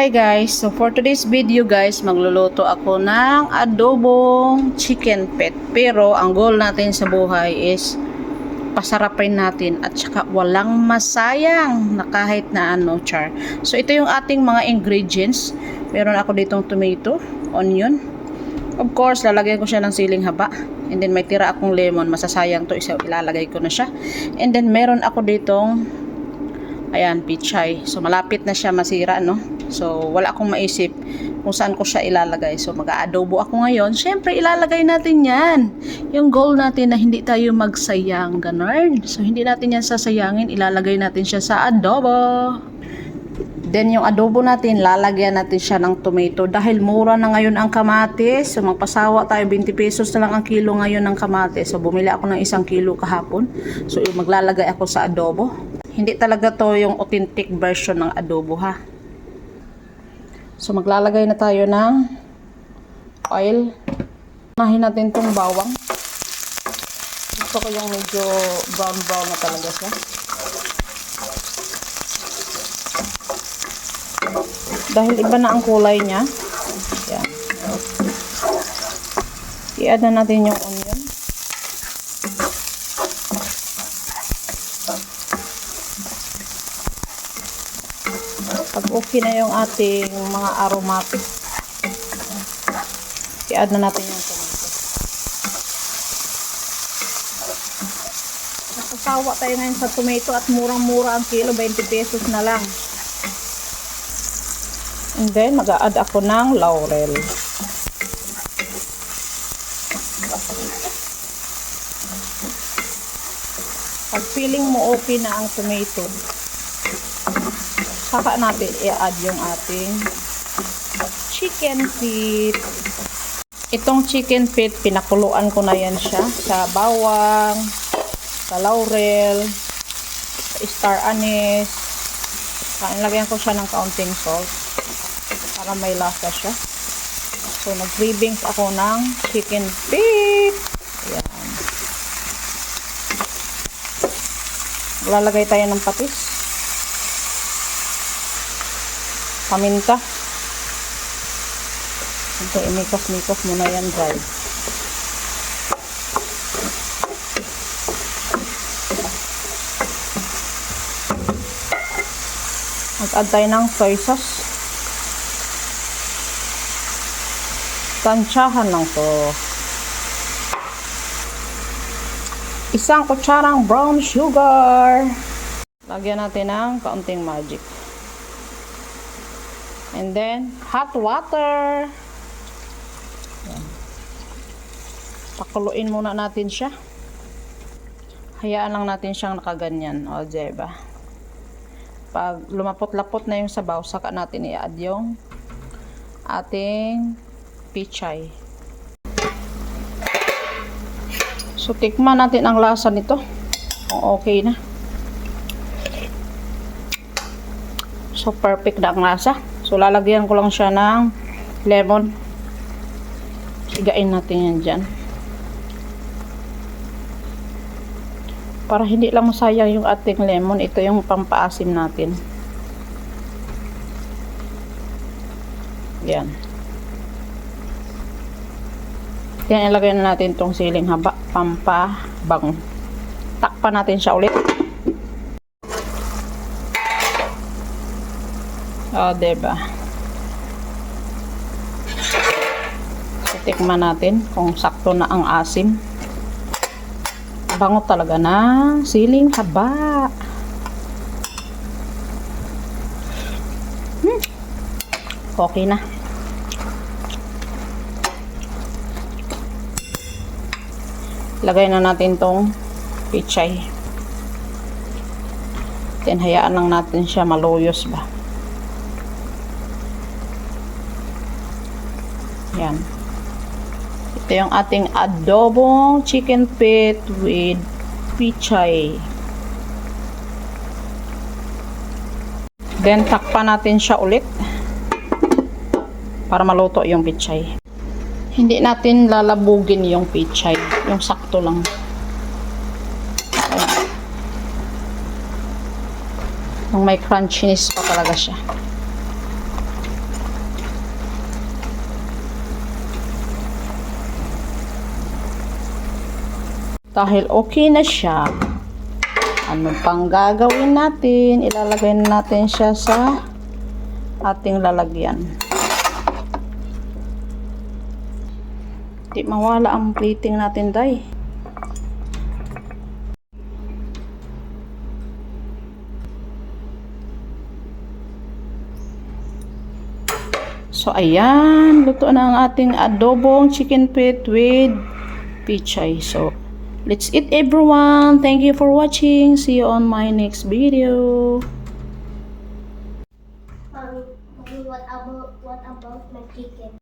Hi guys, so for today's video guys, magluluto ako ng adobong chicken pet. Pero ang goal natin sa buhay is pasarapin natin at saka walang masayang na kahit na ano char. So ito yung ating mga ingredients. Meron ako ditong tomato, onion. Of course, lalagyan ko siya ng siling haba. And then may tira akong lemon, masasayang to isa ilalagay ko na siya. And then meron ako ditong ayan, pichay. So malapit na siya masira, no? So wala akong maisip kung saan ko siya ilalagay. So mag-aadobo ako ngayon. Siyempre, ilalagay natin yan. Yung goal natin na hindi tayo magsayang, ganun. So hindi natin yan sasayangin. Ilalagay natin siya sa adobo. Then yung adobo natin, lalagyan natin siya ng tomato. Dahil mura na ngayon ang kamatis. So magpasawa tayo, 20 pesos na lang ang kilo ngayon ng kamatis. So bumili ako ng isang kilo kahapon. So maglalagay ako sa adobo. Hindi talaga to yung authentic version ng adobo ha. So maglalagay na tayo ng oil. Unahin natin tong bawang. Gusto ko yung medyo brown brown na talaga siya. Dahil iba na ang kulay niya. Yan. I-add na natin yung onion. Pag okay na yung ating mga aromatic, i-add na natin yung tomato. Nakasawa tayo ngayon sa tomato at murang-mura ang kilo, 20 pesos na lang. And then, mag-a-add ako ng laurel. Pag feeling mo okay na ang tomato, saka natin i-add yung ating chicken feet. Itong chicken feet, pinakuluan ko na yan siya sa bawang, sa laurel, sa star anise. Lagyan ko siya ng kaunting salt para may lasa siya. So, nag-cravings ako ng chicken feet. Ayan. Lalagay tayo ng patis. Paminta. Ito, imikos-mikos muna yan, dry. Mag-add tayo ng soy sauce. Tansyahan lang to. Isang kutsarang brown sugar. Lagyan natin ng kaunting magic. And then, hot water. Pakuluin muna natin siya. Hayaan lang natin siyang nakaganyan. O, diba? Pag lumapot-lapot na yung sabaw, saka natin i-add yung ating pichay. So, tikman natin ang lasa nito. Kung okay na. So, perfect na ang lasa. So, lalagyan ko lang siya ng lemon. Sigain natin yan dyan. Para hindi lang masayang yung ating lemon, ito yung pampaasim natin. Yan. Yan, ilagay na natin tong siling haba, pampabango. Takpan natin siya ulit. O, oh, diba? So, tikman natin kung sakto na ang asim. Bango talaga ng siling haba. Hmm. Okay na. Lagay na natin tong pichay. Then, hayaan lang natin siya maluyos ba. Yan. Ito yung ating adobong chicken feet with pichay. Then, takpan natin siya ulit para maluto yung pichay hindi natin lalabugin yung pichay. Yung sakto lang. Ayan. Nung may crunchiness pa talaga siya. Dahil okay na siya, ano pang gagawin natin? Ilalagay natin siya sa ating lalagyan. Di mawala ang plating natin, day. So, ayan. Luto na ang ating adobong chicken feet with pichay. So, let's eat everyone. Thank you for watching. See you on my next video. Mommy, what about what about my chicken?